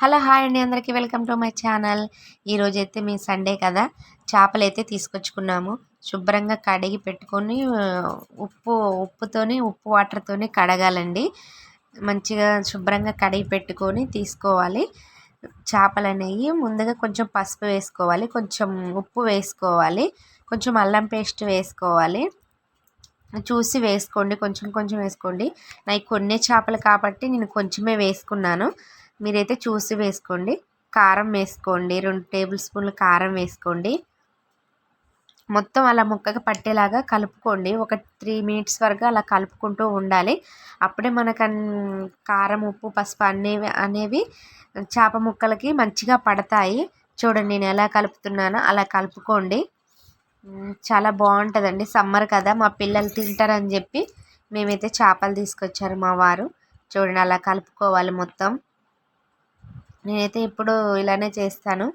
Hello hi అండి అందరికీ. Welcome to my channel. ఈరోజు అయితే మీ సండే కదా. చేపలు అయితే తీసుకొచ్చుకున్నాము. శుభ్రంగా కడిగి పెట్టుకొని ఉప్పు ఉప్పుతోని ఉప్పు వాటర్తోని కడగాలండి. మంచిగా శుభ్రంగా కడిగి పెట్టుకొని తీసుకోవాలి. చేపలు అనేవి ముందుగా కొంచెం పసుపు వేసుకోవాలి. కొంచెం ఉప్పు వేసుకోవాలి. కొంచెం అల్లం పేస్ట్ వేసుకోవాలి. చూసి వేసుకోండి. కొంచెం కొంచెం వేసుకోండి. నాకు కొన్ని చేపలు కాబట్టి నేను కొంచెమే వేసుకున్నాను. మీరైతే చూసి వేసుకోండి. కారం వేసుకోండి. రెండు టేబుల్ స్పూన్లు కారం వేసుకోండి. మొత్తం అలా ముక్కగా పట్టేలాగా కలుపుకోండి. ఒక త్రీ మినిట్స్ వరకు అలా కలుపుకుంటూ ఉండాలి. అప్పుడే మనకు కారం ఉప్పు పసుపు అనేవి అనేవి చేప ముక్కలకి మంచిగా పడతాయి. చూడండి నేను ఎలా కలుపుతున్నానో అలా కలుపుకోండి. చాలా బాగుంటుందండి. సమ్మర్ కదా మా పిల్లలు తింటారని చెప్పి మేమైతే చేపలు తీసుకొచ్చారు మా వారు. చూడండి అలా కలుపుకోవాలి మొత్తం. నేనైతే ఇప్పుడు ఇలానే చేస్తాను.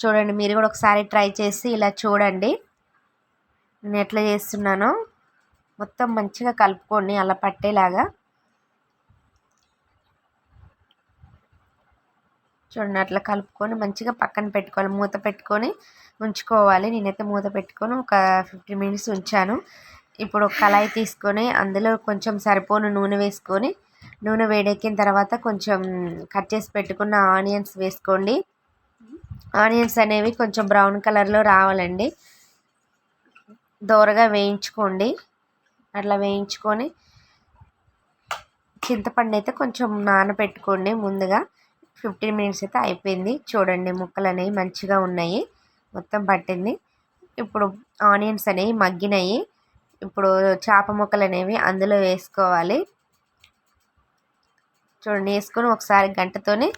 చూడండి మీరు కూడా ఒకసారి ట్రై చేసి ఇలా చూడండి. నేను ఎట్లా చేస్తున్నానో. మొత్తం మంచిగా కలుపుకోండి అలా పట్టేలాగా. చూడండి అట్లా కలుపుకొని మంచిగా పక్కన పెట్టుకోవాలి. మూత పెట్టుకొని ఉంచుకోవాలి. నేనైతే మూత పెట్టుకొని ఒక ఫిఫ్టీ మినిట్స్ ఉంచాను. ఇప్పుడు ఒక కళాయి తీసుకొని అందులో కొంచెం సరిపోను నూనె వేసుకొని నూనె వేడెక్కిన తర్వాత కొంచెం కట్ చేసి పెట్టుకున్న ఆనియన్స్ వేసుకోండి. ఆనియన్స్ అనేవి కొంచెం బ్రౌన్ కలర్లో రావాలండి. దోరగా వేయించుకోండి. అట్లా వేయించుకొని చింతపండు అయితే కొంచెం నానబెట్టుకోండి ముందుగా. ఫిఫ్టీన్ మినిట్స్ అయితే అయిపోయింది. చూడండి ముక్కలు అనేవి మంచిగా ఉన్నాయి. మొత్తం పట్టింది. ఇప్పుడు ఆనియన్స్ అనేవి మగ్గినాయి. ఇప్పుడు చేప ముక్కలు అనేవి అందులో వేసుకోవాలి. చూడండి వేసుకొని ఒకసారి గంటతోని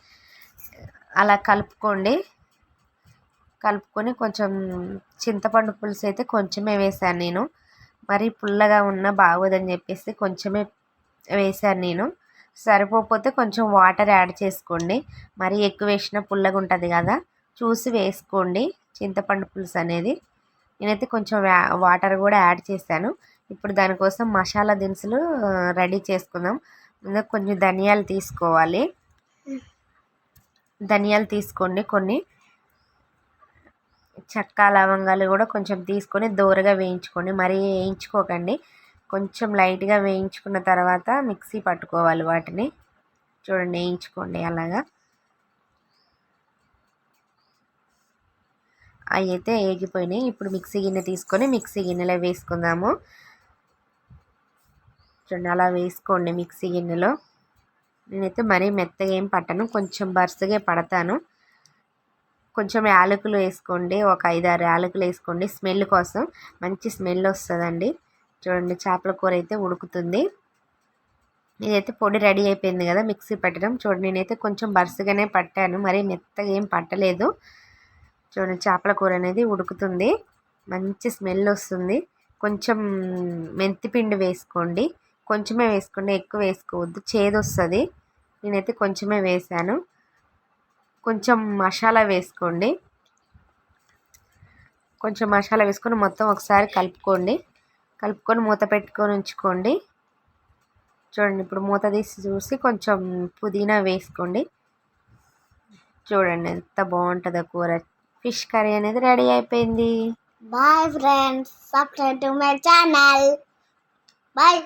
అలా కలుపుకోండి. కలుపుకొని కొంచెం చింతపండు పులుసు అయితే కొంచెమే వేసాను నేను. మరి పుల్లగా ఉన్న బాగోదని చెప్పేసి కొంచెమే వేసాను నేను. సరిపోతే కొంచెం వాటర్ యాడ్ చేసుకోండి. మరీ ఎక్కువ వేసిన పుల్లగా ఉంటుంది కదా చూసి వేసుకోండి చింతపండు పులుసు అనేది. నేనైతే కొంచెం వాటర్ కూడా యాడ్ చేశాను. ఇప్పుడు దానికోసం మసాలా దినుసులు రెడీ చేసుకుందాం. ఇంకా కొంచెం ధనియాలు తీసుకోవాలి. ధనియాలు తీసుకోండి. కొన్ని చెక్క లవంగాలు కూడా కొంచెం తీసుకొని దోరగా వేయించుకోండి. మరీ వేయించుకోకండి. కొంచెం లైట్గా వేయించుకున్న తర్వాత మిక్సీ పట్టుకోవాలి వాటిని. చూడండి వేయించుకోండి అలాగా. అవి అయితే ఏగిపోయినాయి ఇప్పుడు మిక్సీ గిన్నె తీసుకొని మిక్సీ గిన్నెలో వేసుకుందాము. చూడండి అలా వేసుకోండి మిక్సీ గిన్నెలో. నేనైతే మరీ మెత్తగా ఏం పట్టను కొంచెం బరుసుగా పడతాను. కొంచెం యాలకులు వేసుకోండి ఒక ఐదారు యాలకులు వేసుకోండి స్మెల్ కోసం. మంచి స్మెల్ వస్తుందండి. చూడండి చేపల కూర అయితే ఉడుకుతుంది. ఇదైతే పొడి రెడీ అయిపోయింది కదా మిక్సీ పెట్టడం. చూడండి నేనైతే కొంచెం బరుసుగానే పట్టాను మరీ మెత్తగా ఏం పట్టలేదు. చూడండి చేపల కూర అనేది ఉడుకుతుంది. మంచి స్మెల్ వస్తుంది. కొంచెం మెంతిపిండి వేసుకోండి. కొంచెమే వేసుకోండి ఎక్కువ వేసుకోవద్దు. చేదు వస్తుంది నేనైతే కొంచెమే వేసాను. కొంచెం మసాలా వేసుకోండి. కొంచెం మసాలా వేసుకొని మొత్తం ఒకసారి కలుపుకోండి. కలుపుకొని మూత పెట్టుకొని ఉంచుకోండి. చూడండి ఇప్పుడు మూత తీసి చూసి కొంచెం పుదీనా వేసుకోండి. చూడండి ఎంత బాగుంటుందో కూర. ఫిష్ కర్రీ అనేది రెడీ అయిపోయింది. Bye friends subscribe to my channel bye